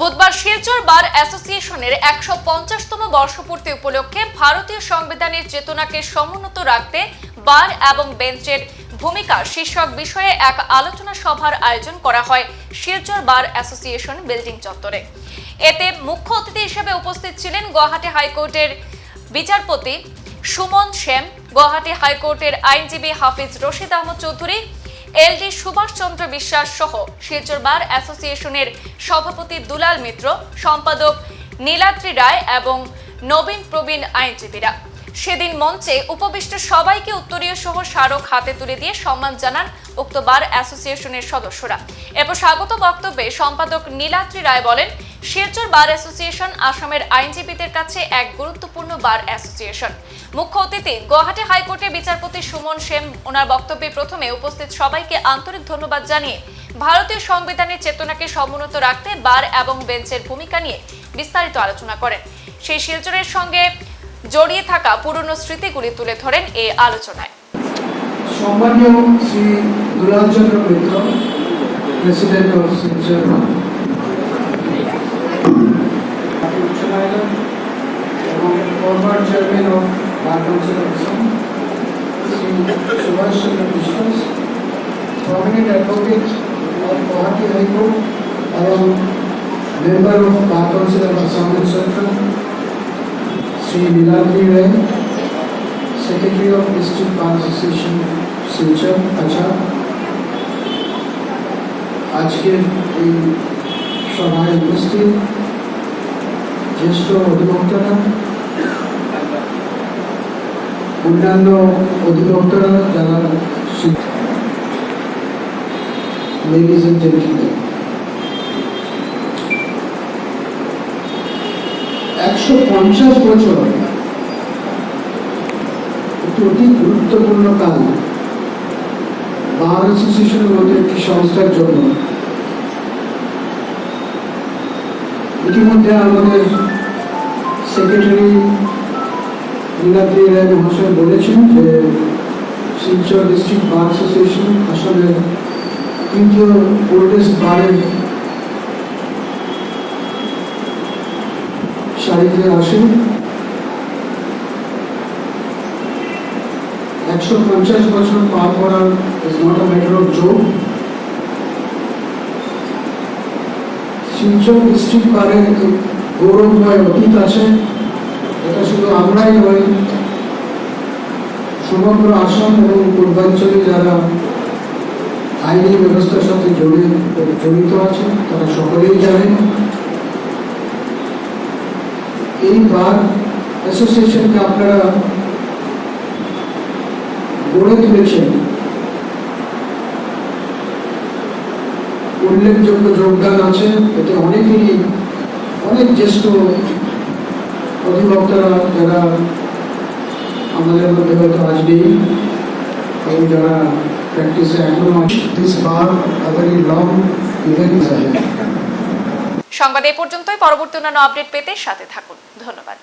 বুধবার শিলচর বার অ্যাসোসিয়েশনের একশো পঞ্চাশতম বর্ষপূর্তি উপলক্ষে ভারতীয় সংবিধানের চেতনাকে সমুন্নত রাখতে বার এবং বেঞ্চের ভূমিকা শীর্ষক বিষয়ে এক আলোচনা সভার আয়োজন করা হয় শিলচর বার অ্যাসোসিয়েশন বিল্ডিং চত্বরে। এতে মুখ্য অতিথি হিসেবে উপস্থিত ছিলেন গুয়াহাটি হাইকোর্টের বিচারপতি সুমন সেম গুয়াহাটি হাইকোর্টের আইনজীবী হাফিজ রশিদ আহমদ চৌধুরী এলডি সুভাষচন্দ্র বিশ্বাস সহ শিলচর বার অ্যাসোসিয়েশনের সভাপতি দুলাল মিত্র, সম্পাদক নীলাদ্রি রায় এবং নবীন প্রবীণ আইনজীবীরা। সেদিন মঞ্চে উপবিষ্ট সবাইকে উত্তরীয় সহ স্মারক হাতে তুলে দিয়ে সম্মান জানান উক্ত বার অ্যাসোসিয়েশনের সদস্যরা। এরপর স্বাগত বক্তব্যে সম্পাদক নীলাদ্রি রায় বলেন শিলচর বার অ্যাসোসিয়েশন আসামের আইনজীবীদের কাছে এক গুরুত্বপূর্ণ বার অ্যাসোসিয়েশন। মুখ্য অতিথি, গুয়াহাটি হাইকোর্টের বিচারপতি সুমন সেম ওনার বক্তব্যে প্রথমে উপস্থিত সবাইকে আন্তরিক ধন্যবাদ জানিয়ে, ভারতীয় সংবিধানের চেতনাকে সমুন্নত রাখতে বার এবং বেঞ্চের ভূমিকা নিয়ে বিস্তারিত আলোচনা করেন। সেই শিলচরের সঙ্গে জড়িয়ে থাকা পুরনো স্মৃতিগুলি তুলে ধরেন এই আলোচনায়। সম্মানীয় শ্রী দুলাল চন্দ্র মিত্র প্রেসিডেন্ট অফ শিলচর এবং chairman of Subhash Chandra Biswas advocate of high court এবং member of bar council of Assam Shri Niladri Roy Secretary of District Bar Association Silchar আচ্ছা আজকের এই সভায় উপস্থিত জ্যেষ্ঠ অধিবক্তারা অন্যান্য অধিবক্তারা যারা লেডিজ এন্ড জেন্টলম্যান একশো পঞ্চাশ বছর। একটি অতি গুরুত্বপূর্ণ কাল। বার অ্যাসোসিয়েশনের মতো একটি সংস্থার জন্য ইতিমধ্যে আমাদের সেক্রেটারি নীলাদ্রি রায় মহাশয় বলেছেন যে শিলচর ডিস্ট্রিক্ট বার অ্যাসোসিয়েশন আসামের তৃতীয় ওল্ডেস্ট বারের সারিতে আসেন। একশো পঞ্চাশ বছর পার করার is not a matter of joke Silchar district বারের গৌরবময় অতীত আছে। এটা শুধু আমরাই নই, সমগ্র আসাম এবং পূর্বাঞ্চলে যারা আইনি ব্যবস্থার সাথে জড়িত জড়িত আছে তারা সকলেই জানেন। এই বার অ্যাসোসিয়েশনকে আপনারা গড়ে তুলেছেন উল্লেখযোগ্য যোগদান আছে এতে অনেকেরই অনেক জ্যেষ্ঠ অধিবক্তারা যারা আমাদের মধ্যে হয়তো আজ নেই এবং যারা প্র্যাকটিসে এখনো this bar a very long event সংবাদ এ পর্যন্তই। পরবর্তী অন্যান্য আপডেট পেতে সাথে থাকুন। ধন্যবাদ।